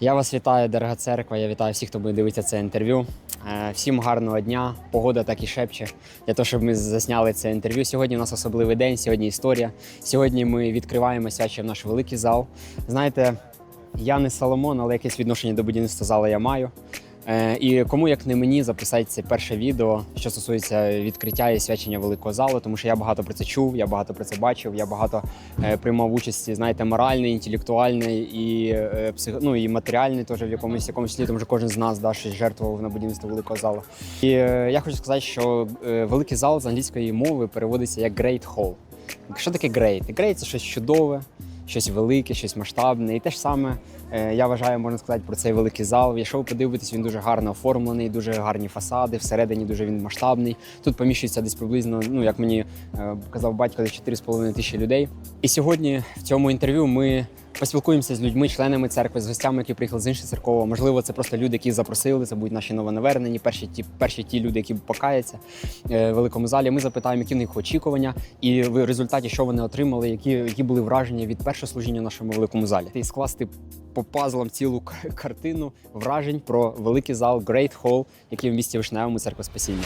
Я вас вітаю, дорога церква. Я вітаю всіх, хто буде дивитися це інтерв'ю. Е, Всім гарного дня. Погода так і шепче для того, щоб ми засняли це інтерв'ю. Сьогодні у нас особливий день, сьогодні історія. Сьогодні ми відкриваємо свячуємо наш великий зал. Знаєте, я не Соломон, але якесь відношення до будівництва залу я маю. Е, І кому як не мені записати це перше відео, що стосується відкриття і свячення великого залу, тому що я багато про це чув, я багато про це бачив, я багато е, приймав участі, знаєте, моральний, інтелектуальний і е, псих... ну, і матеріальний теж в якомусь якомусь числі, тому що кожен з нас да, щось жертвував на будівництво великого залу. І я хочу сказати, що великий зал з англійської мови переводиться як Great Hall. Що таке Great? Great – це щось чудове, щось велике, щось масштабне. І те ж саме е, я вважаю, можна сказати, про цей великий зал. Якщо ви подивитесь, він дуже гарно оформлений, дуже гарні фасади. Всередині дуже він масштабний. Тут поміщується десь приблизно, ну як мені е, казав батько, десь 4,5 тисячі людей. І сьогодні в цьому інтерв'ю ми поспілкуємося з людьми, членами церкви, з гостями, які приїхали з інших церков. Можливо, це просто люди, які запросили. Це будуть наші новонавернені, перші ті, перші ті люди, які покаяться е, в великому залі. Ми запитаємо, які в них очікування, і в результаті, що вони отримали, які, які були враження від першого служіння в нашому великому залі. І скласти по пазлам цілу картину вражень про великий зал Great Hall, який в місті Вишневому церква Спасіння.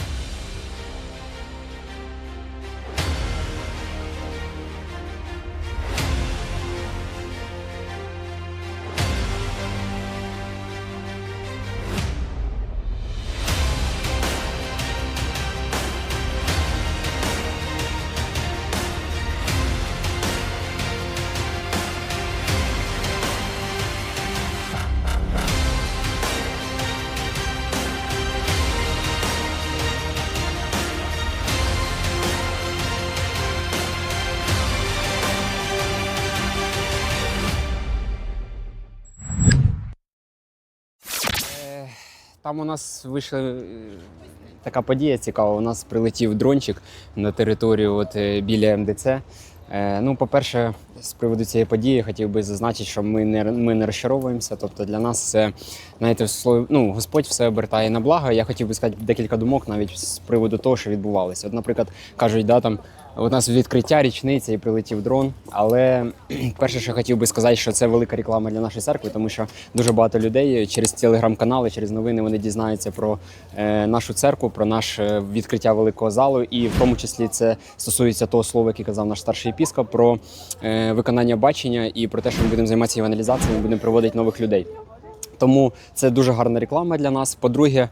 Там у нас вийшла е, така подія цікава. У нас прилетів дрончик на територію от, е, біля МДЦ. Е, Ну, по-перше, з приводу цієї події хотів би зазначити, що ми не, ми не розчаровуємося. Тобто для нас це, знаєте, ну, Господь все обертає на благо. Я хотів би сказати декілька думок навіть з приводу того, що відбувалося. От, наприклад, кажуть, да, там у нас відкриття річниця і прилетів дрон. Але перше, що хотів би сказати, що це велика реклама для нашої церкви, тому що дуже багато людей через телеграм-канали, через новини вони дізнаються про е, нашу церкву, про наше відкриття великого залу, і в тому числі це стосується того слова, яке казав наш старший епіскоп, про е, виконання бачення і про те, що ми будемо займатися евангелізацією, ми будемо приводити нових людей. Тому це дуже гарна реклама для нас. По-друге,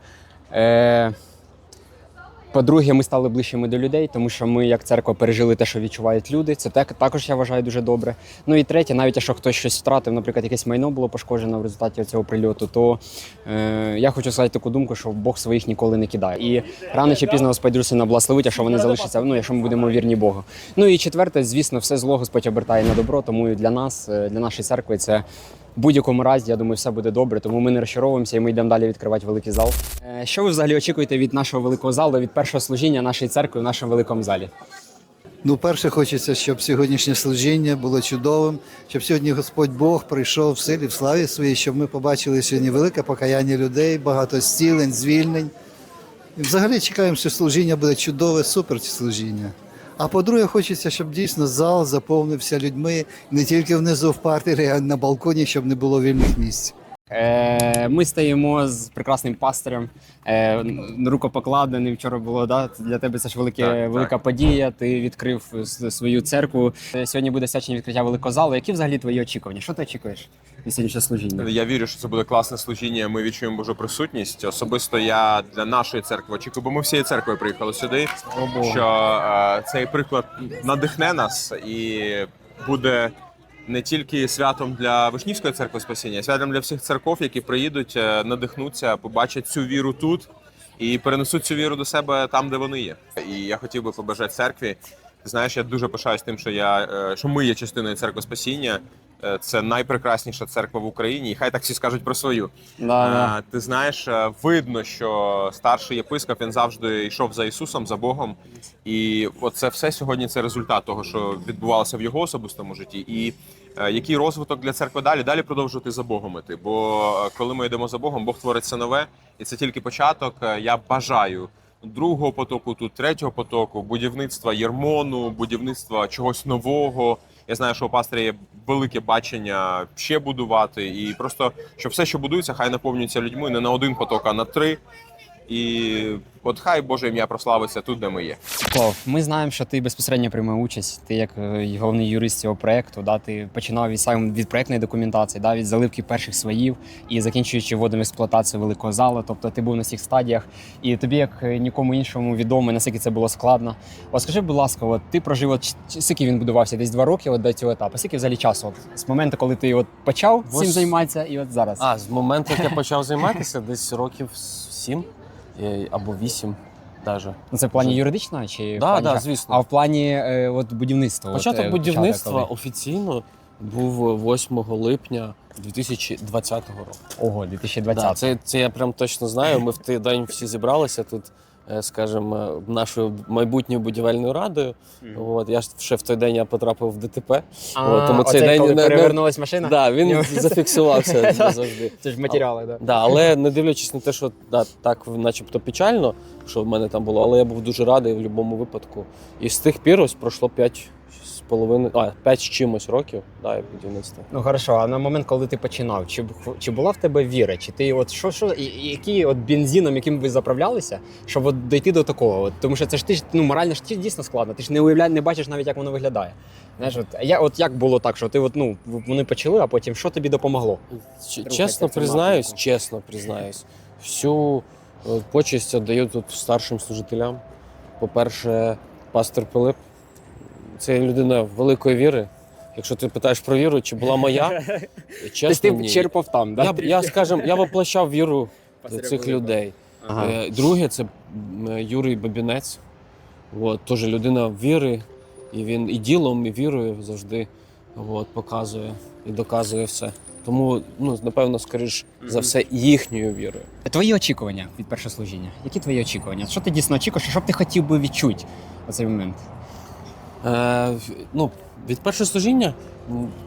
е, по-друге, ми стали ближчими до людей, тому що ми, як церква, пережили те, що відчувають люди. Це так, також я вважаю дуже добре. Ну і третє, навіть якщо хтось щось втратив, наприклад, якесь майно було пошкоджено в результаті цього прильоту, то е, я хочу сказати таку думку, що Бог своїх ніколи не кидає. І рано чи пізно Господь сильно благословить, якщо вони залишаться, ну якщо ми будемо вірні Богу. Ну і четверте, звісно, все зло Господь обертає на добро, тому і для нас, е, для нашої церкви, це. В будь-якому разі, я думаю, все буде добре, тому ми не розчаровуємося і ми йдемо далі відкривати великий зал. Е, Що ви взагалі очікуєте від нашого великого залу, від першого служіння нашої церкви в нашому великому залі? Ну, перше, хочеться, щоб сьогоднішнє служіння було чудовим, щоб сьогодні Господь Бог прийшов в силі, в славі своїй, щоб ми побачили сьогодні велике покаяння людей, багато зцілень, звільнень. І взагалі чекаємо, що служіння буде чудове, супер служіння. А по-друге, хочеться, щоб дійсно зал заповнився людьми не тільки внизу в партері, а й на балконі, щоб не було вільних місць. Е, Ми стоїмо з прекрасним пастирем, е, рукопокладений. Вчора було да? для тебе це ж велике, Так, так. велика подія. Ти відкрив свою церкву. Е, Сьогодні буде свячення відкриття великого залу. Які взагалі твої очікування? Що ти очікуєш від сьогоднішнього служіння? Я вірю, що це буде класне служіння. Ми відчуємо Божу присутність. Особисто я для нашої церкви очікую, бо ми всією церквою приїхали сюди. Богу. Що е, цей приклад надихне нас і буде не тільки святом для Вишнівської церкви спасіння, а святом для всіх церков, які приїдуть, е, надихнуться, побачать цю віру тут і перенесуть цю віру до себе там, де вони є. І я хотів би побажати церкві. Ти знаєш, я дуже пишаюсь тим, що я е, що ми є частиною церкви спасіння. Е, Це найпрекрасніша церква в Україні, і хай так всі скажуть про свою. Да, да. Ти знаєш, видно, що старший єпископ він завжди йшов за Ісусом, за Богом. І оце все сьогодні це результат того, що відбувалося в його особистому житті. І який розвиток для церкви далі? Далі продовжувати за Богом іти. Бо е, коли ми йдемо за Богом, Бог творить все нове, і це тільки початок. Е, Я бажаю другого потоку, тут третього потоку, будівництва Єрмону, будівництва чогось нового. Я знаю, що у пастиря є велике бачення ще будувати, і просто щоб все, що будується, хай наповнюється людьми не на один поток, а на три. І от хай Боже ім'я прославиться тут, де ми є. Клав, ми знаємо, що ти безпосередньо приймав участь. Ти як е, головний юрист цього проекту, да, ти починав від саме від проектної документації, да, від заливки перших сваїв і закінчуючи вводом експлуатацію великого залу. Тобто ти був на всіх стадіях, і тобі, як е, нікому іншому, відомо, наскільки це було складно. От скажи, будь ласка, от ти прожив от, скільки він будувався? Десь два роки от, до цього етапу. Скільки взагалі часу? От, з моменту, коли ти от почав цим займатися, і от зараз. А, з моменту, як я почав займатися, десь років сім або вісім даже. Ну, це в плані Вже. юридично чи в Да, плані да, звісно. А в плані е, от будівництва? от, Початок е, будівництва коли? офіційно був 8 липня 2020 року. Ого, 2020. Да, це, це я прям точно знаю. Ми в той день всі зібралися тут, е, скажімо, нашою майбутньою будівельною радою. Мгм. От, я ж ще в той день я потрапив в ДТП. А, От, тому цей день коли не- не- перевернулась машина? Да, він зафіксувався завжди. Це ж матеріали, так. Да, але не дивлячись на те, що да, так начебто печально, що в мене там було, але я був дуже радий в будь-якому випадку. І з тих пір ось пройшло 5 з половиною, а 5 з чимось років, да, і будівництво. Ну хорошо, а на момент, коли ти починав, чи, чи була в тебе віра? Чи ти от що, що і- і які от бензином, яким ви заправлялися, щоб от дойти до такого? От, тому що це ж ти ж ну морально ж дійсно складно. Ти ж не уявляєш, не бачиш навіть, як воно виглядає. Знаєш, от я от як було так, що ти от ну вони почали, а потім що тобі допомогло? Ч- Чесно признаюсь, напрямку. чесно признаюсь, всю е, почесть віддаю тут старшим служителям. По-перше, пастор Пилип. Це людина великої віри. Якщо ти питаєш про віру, чи була моя, Тобто чесно, ти ні. черпав там, да? Я, б- я скажімо, я воплощав віру цих людей. Ага. Е, Друге, це м, Юрій Бабінець. От, теж людина віри, і він і ділом, і вірою завжди от, показує і доказує все. Тому, ну, напевно, скоріш за все, їхньою вірою. Твої очікування від першого служіння. Які твої очікування? Що ти дійсно очікуєш? Що б ти хотів би відчути у цей момент? Е, ну, від першого служіння,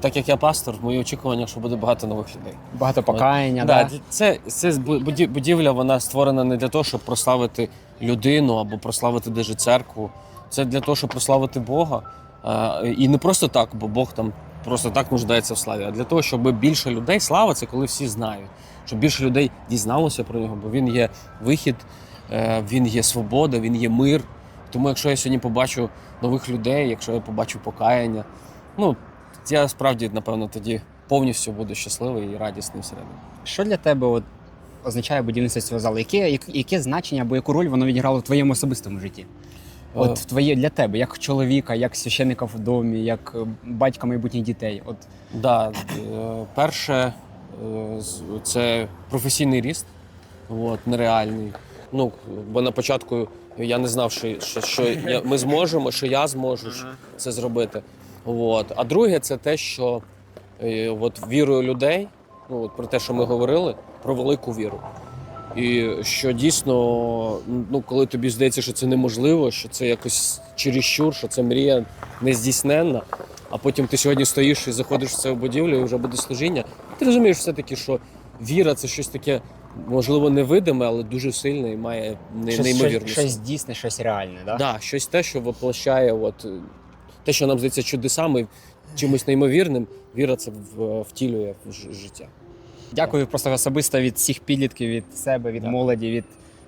так як я пастор, мої очікування, що буде багато нових людей. Багато покаяння, Да, да? це, це будівля, вона створена не для того, щоб прославити людину або прославити даже церкву. Це для того, щоб прославити Бога. А, і не просто так, бо Бог там просто так нуждається в славі, а для того, щоб більше людей слава це коли всі знають, щоб більше людей дізналося про нього, бо він є вихід, е, він є свобода, він є мир. Тому якщо я сьогодні побачу нових людей, якщо я побачу покаяння, ну я справді, напевно, тоді повністю буду щасливий і радісний всередині. Що для тебе от, означає будівництво цього залу? Яке, яке значення або яку роль воно відіграло в твоєму особистому житті? От Е, в твоє для тебе, як чоловіка, як священника в домі, як е, батька майбутніх дітей. От Да, е, перше е, це професійний ріст, от, нереальний. Ну, бо на початку я не знав, що, що, що я, ми зможемо, що я зможу ж це зробити. От. А друге, це те, що е, от, вірою людей, ну, от, про те, що ми говорили, про велику віру. І що дійсно, ну, коли тобі здається, що це неможливо, що це якось чересчур, що це мрія нездійсненна, а потім ти сьогодні стоїш і заходиш в цю будівлю, і вже буде служіння. Ти розумієш все-таки, що віра це щось таке, можливо, невидиме, але дуже сильне і має неймовірність. щось, щось, дійсне, щось реальне. Да? Да, щось те, що воплощає, от, е, те, що нам здається чудесами, чимось неймовірним, віра це втілює в життя. Дякую просто особисто від всіх підлітків, від себе, від так. молоді, від.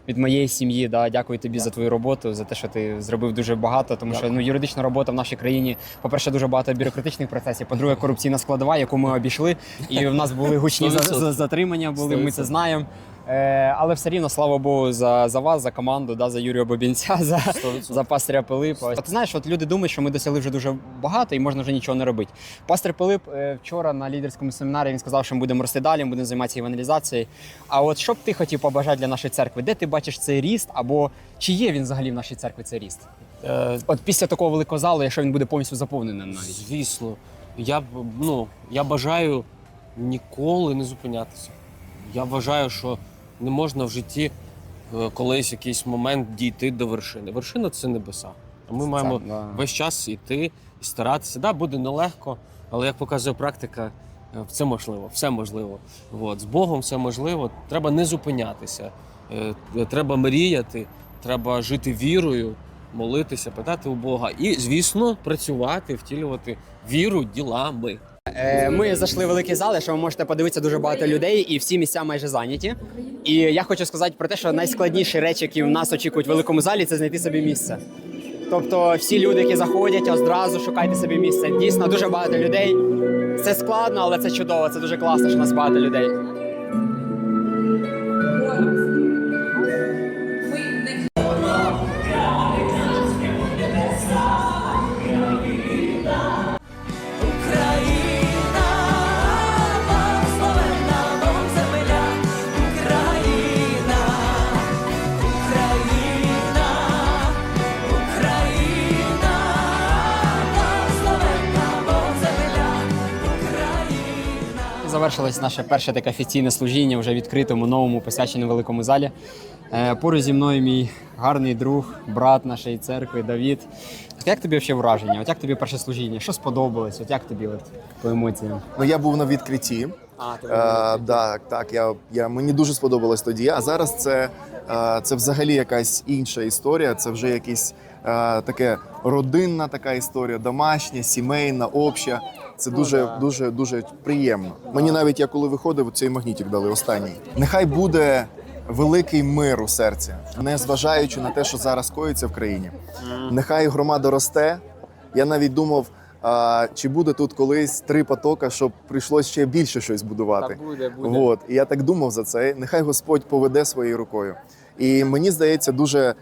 Від моєї сім'ї, да, дякую тобі за твою роботу, за те, що ти зробив дуже багато. Тому що ну юридична робота в нашій країні, по-перше, дуже багато бюрократичних процесів. По-друге, корупційна складова, яку ми обійшли. І в нас були гучні за- 100%. затримання. Були, ми це знаємо. Е, але все рівно, слава Богу, за, за вас, за команду, да, за Юрія Бобінця, за, 100%. за пастиря Пилипа. Ти знаєш, от люди думають, що ми досягли вже дуже багато і можна вже нічого не робити. Пастир Пилип е, вчора на лідерському семінарі він сказав, що ми будемо рости далі, ми будемо займатися евангелізацією. А от що б ти хотів побажати для нашої церкви? Де ти бачиш цей ріст, або чи є він взагалі в нашій церкві цей ріст? Е, От після такого великого залу, якщо він буде повністю заповненим навіть. Звісно, я ну, я бажаю ніколи не зупинятися. Я вважаю, що не можна в житті е, колись якийсь момент дійти до вершини. Вершина це небеса. А ми маємо Це, да. весь час йти і старатися. Да, буде нелегко, але як показує практика, е, це можливо, все можливо. От, з Богом все можливо. Треба не зупинятися, е, треба мріяти, треба жити вірою, молитися, питати у Бога і, звісно, працювати, втілювати віру ділами. Е, Ми зайшли в великий зал, що ви можете подивитися дуже багато людей, і всі місця майже зайняті. І я хочу сказати про те, що найскладніші речі, які в нас очікують в великому залі, це знайти собі місце. Тобто, всі люди, які заходять, одразу шукайте собі місце. Дійсно, дуже багато людей. Це складно, але це чудово. Це дуже класно, що нас багато людей. Завершилось наше перше таке офіційне служіння вже в відкритому новому посвяченому великому залі. Е, Поруч зі мною мій гарний друг, брат нашої церкви Давід. От як тобі взагалі враження? От як тобі перше служіння? Що сподобалось? От як тобі от, по емоціям? Ну, я був на відкритті. А, ти Е, так, так, я, я, мені дуже сподобалось тоді. А зараз це, е, це взагалі якась інша історія. Це вже якась е, таке родинна така історія, домашня, сімейна, обща. Це Ну, дуже, да. дуже, дуже приємно. Мені навіть я коли виходив, цей магнітик дали останній. Нехай буде великий мир у серці, не зважаючи на те, що зараз коїться в країні. Нехай громада росте. Я навіть думав, а, чи буде тут колись три потока, щоб прийшлось ще більше щось будувати. Та буде, буде. От і я так думав за це. Нехай Господь поведе своєю рукою. І мені здається, дуже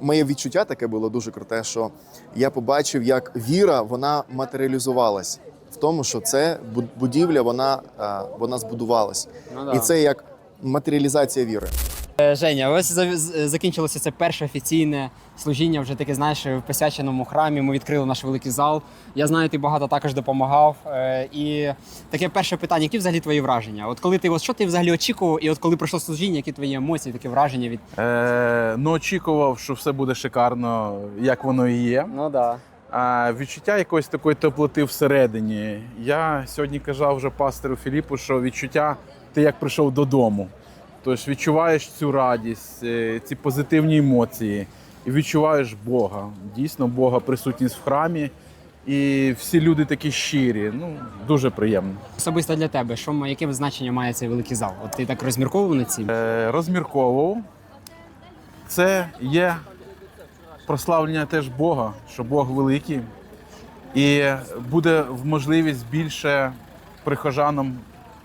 моє відчуття таке було дуже круте, що я побачив, як віра вона матеріалізувалась в тому, що це бу- будівля, вона, е, вона збудувалась, Ну, да. і це як матеріалізація віри. Е, Женя, ось закінчилося це перше офіційне служіння, вже таке, знаєш, в посвяченому храмі. Ми відкрили наш великий зал. Я знаю, ти багато також допомагав. Е, І таке перше питання: які взагалі твої враження? От коли ти от що ти взагалі очікував, і от коли пройшло служіння, які твої емоції, такі враження від Е, ну, очікував, що все буде шикарно, як воно і є. ну да. А відчуття якоїсь такої теплоти всередині. Я сьогодні казав вже пастору Філіпу, що відчуття ти як прийшов додому. Тож відчуваєш цю радість, е, ці позитивні емоції, і відчуваєш Бога. Дійсно, Бога присутність в храмі. І всі люди такі щирі. Ну, дуже приємно. Особисто для тебе, що яке значення має цей великий зал? От ти так розмірковував над цим? Е, розмірковував. Це є прославлення теж Бога, що Бог великий. І буде в можливість більше прихожанам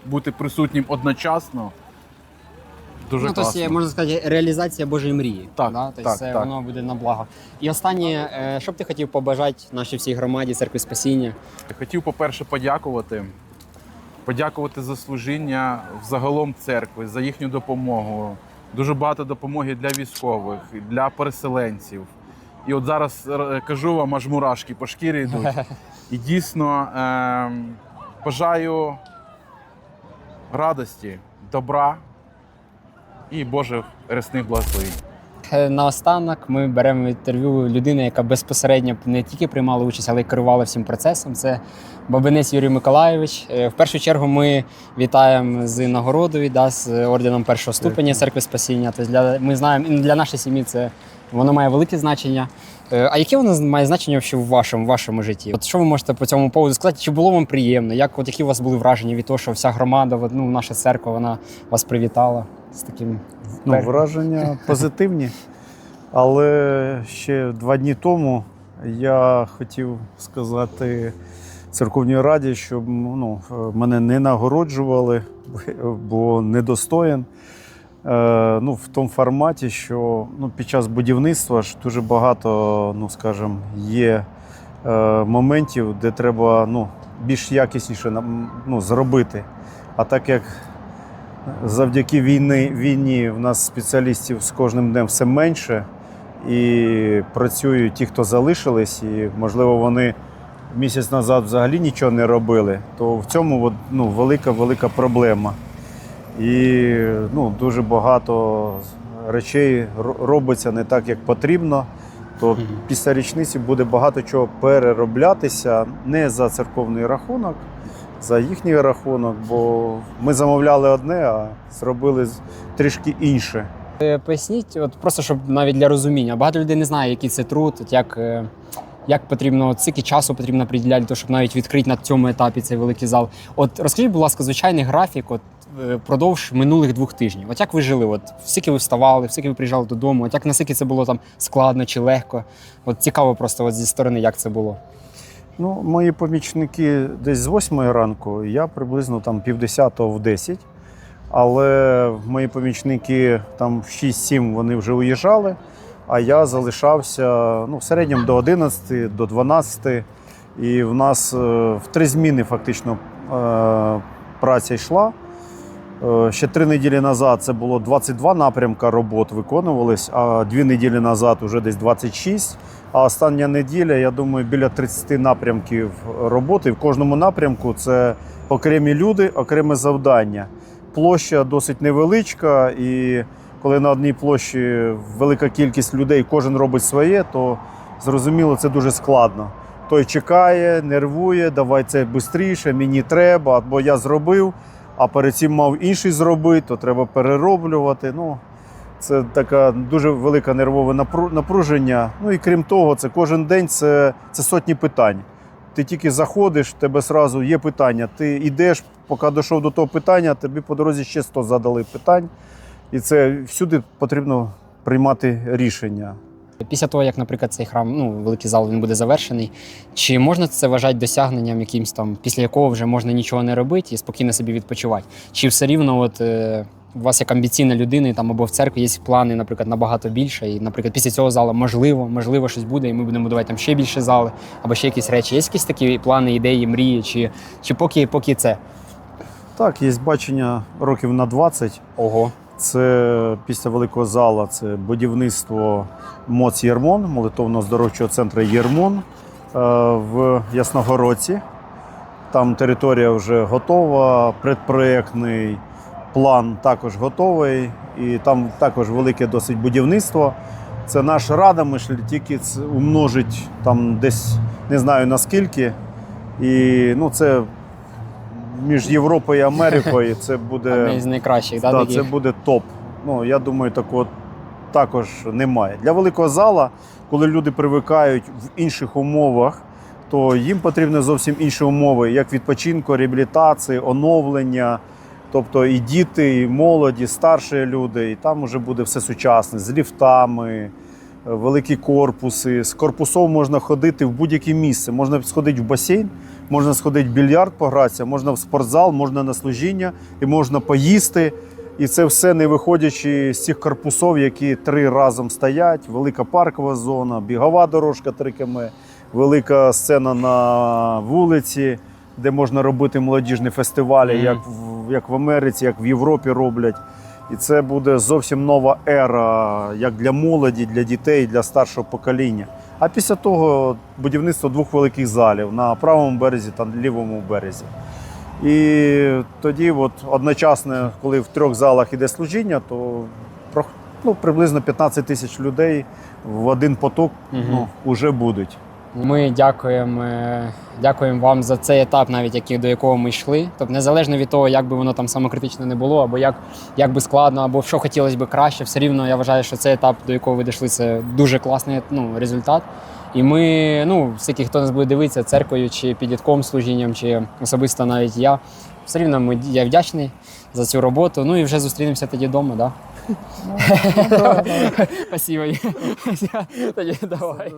бути присутнім одночасно. Дуже ну, тобто, класно. є, можна сказати, реалізація Божої мрії. Так, да? тобто так, це так. воно буде на благо. І останнє, е, що б ти хотів побажати нашій всій громаді, церкві спасіння? Хотів, по-перше, подякувати. Подякувати за служіння взагалом церкви, за їхню допомогу. Дуже багато допомоги для військових, для переселенців. І от зараз е, кажу вам, аж мурашки по шкірі йдуть. І дійсно е, бажаю радості, добра і Божих рясних благословень. Наостанок ми беремо інтерв'ю людини, яка безпосередньо не тільки приймала участь, але й керувала всім процесом. Це Бабинець Юрій Миколайович. Е, В першу чергу ми вітаємо з нагородою да, з орденом першого ступеня церкви спасіння. Тобто для ми знаємо, і для нашої сім'ї це воно має велике значення. Е, А яке воно має значення в вашому, в вашому житті? От що ви можете по цьому поводу сказати? Чи було вам приємно? Як от які у вас були враження від того, що вся громада, ну, наша церква, вона вас привітала з таким Ну, враження позитивні. Але ще два дні тому я хотів сказати церковній раді, щоб ну, мене не нагороджували, бо недостоїн. Е, ну, в тому форматі, що ну, під час будівництва ж дуже багато, ну, скажімо, є е, моментів, де треба ну, більш якісніше ну, зробити. А так як завдяки війни, війні в нас спеціалістів з кожним днем все менше, і працюють ті, хто залишились, і можливо вони місяць назад взагалі нічого не робили, то в цьому ну, велика велика проблема. І ну, дуже багато речей робиться не так, як потрібно. То після річниці буде багато чого перероблятися не за церковний рахунок, за їхній рахунок, бо ми замовляли одне, а зробили трішки інше. Е, Поясніть, от просто щоб навіть для розуміння. Багато людей не знає, який це труд, от як, е, як потрібно, скільки часу потрібно приділяти, щоб навіть відкрити на цьому етапі цей великий зал. От розкажіть, будь ласка, звичайний графік, от е, впродовж минулих двох тижнів. От як ви жили? От скільки ви вставали, скільки ви приїжджали додому? От як наскільки це було там складно чи легко? От цікаво просто от зі сторони, як це було. Ну, мої помічники десь з 8 ранку, я приблизно там півдесятого в 10. Але мої помічники там в 6-7 вони вже уїжджали, а я залишався ну, в середньому до 11, до 12. І в нас е, в три зміни фактично е, праця йшла. Е, Ще три неділі назад це було 22 напрямка робот виконувались, а дві неділі назад вже десь 26. А остання неділя, я думаю, біля 30 напрямків роботи. В кожному напрямку це окремі люди, окреме завдання. Площа досить невеличка, і коли на одній площі велика кількість людей, кожен робить своє, то зрозуміло, це дуже складно. Той чекає, нервує, давай це швидше, мені треба, або я зробив, а перед цим мав інший зробити, то треба перероблювати. Ну, це така дуже велике нервове напру- напруження. Ну і крім того, це кожен день це, це сотні питань. Ти тільки заходиш, в тебе одразу є питання. Ти йдеш, поки дійшов до того питання, тобі по дорозі ще 100 задали питань. І це всюди потрібно приймати рішення. Після того, як, наприклад, цей храм, ну, великий зал він буде завершений, чи можна це вважати досягненням якимсь там, після якого вже можна нічого не робити і спокійно собі відпочивати? Чи все рівно, от е, у вас як амбіційна людина, і там або в церкві є плани, наприклад, набагато більше, і, наприклад, після цього залу можливо, можливо, щось буде, і ми будемо будувати там ще більше зали, або ще якісь речі. Є якісь такі плани, ідеї, мрії, чи, чи поки, поки це? Так, є бачення років на 20. Ого. Це після великого зала, це будівництво МОЦ Єрмон, молитовно-здоровчого центру Єрмон е, в Ясногородці. Там територія вже готова, предпроєктний план також готовий, і там також велике досить будівництво. Це наша рада, ми тільки умножить там десь не знаю наскільки. І ну, це між Європою і Америкою це буде. Одне з найкращих, да, Да, таких? це буде топ. Ну, я думаю, такого також немає. Для великого зала, коли люди привикають в інших умовах, то їм потрібні зовсім інші умови, як відпочинку, реабілітації, оновлення. Тобто і діти, і молоді, старші люди, і там вже буде все сучасне з ліфтами, е, великі корпуси. З корпусом можна ходити в будь-яке місце. Можна сходити в басейн, можна сходити в більярд погратися, можна в спортзал, можна на служіння і можна поїсти. І це все не виходячи з цих корпусів, які три разом стоять. Велика паркова зона, бігова дорожка 3 км, велика сцена на вулиці, де можна робити молодіжні фестивалі, як, в, як в Америці, як в Європі роблять. І це буде зовсім нова ера як для молоді, для дітей, для старшого покоління. А після того будівництво двох великих залів на правому березі та лівому березі. І тоді, от, одночасно, коли в трьох залах іде служіння, то ну, приблизно 15 тисяч людей в один поток Мгм. ну, вже будуть. Ми дякуємо, е, дякуємо вам за цей етап, навіть який, до якого ми йшли. Тобто, незалежно від того, як би воно там самокритично не було, або як, як би складно, або що хотілося б краще, все рівно я вважаю, що цей етап, до якого ви дійшли, це дуже класний ну, результат. І ми, ну, всякий, хто нас буде дивитися, церквою чи підлітковим служінням, чи особисто навіть я, все рівно ми, я вдячний за цю роботу. Ну і вже зустрінемося тоді вдома, да? Спасибо. Тоді давай.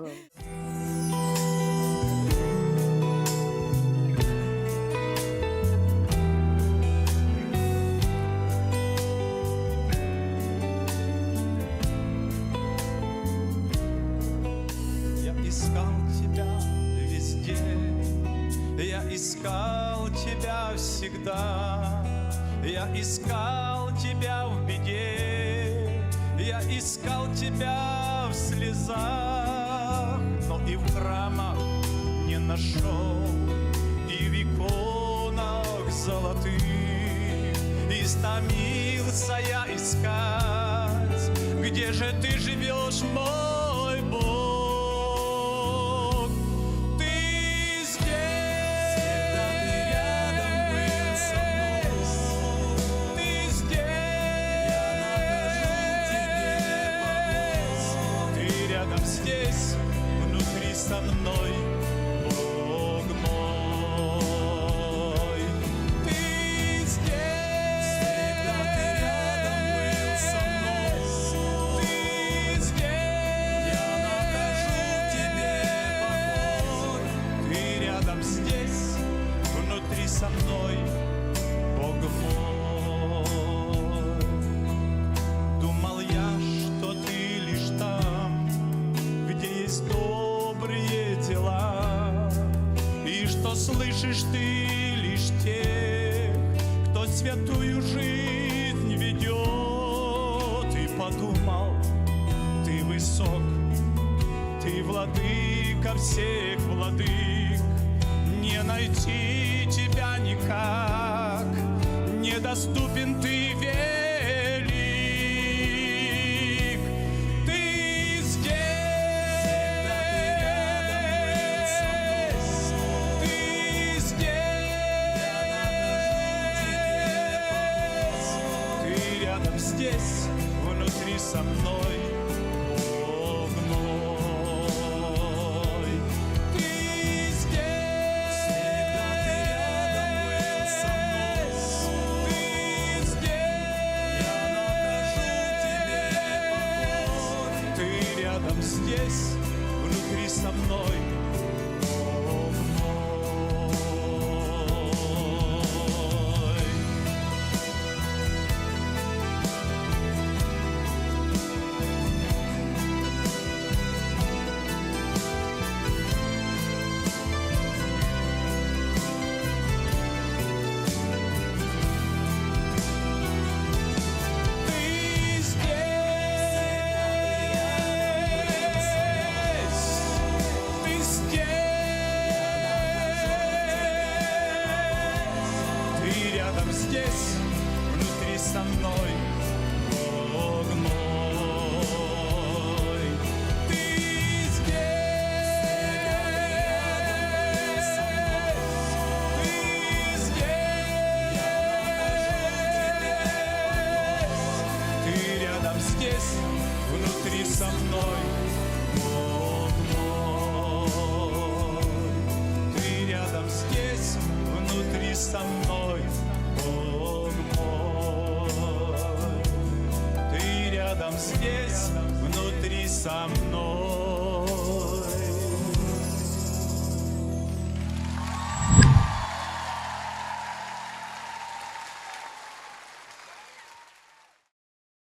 Всегда, я искал тебя в беде, я искал тебя в слезах, но и в храмах не нашел, и в иконах золотых истомился я искать, где же ты живешь, мой найти тебя никак, недоступен ты noi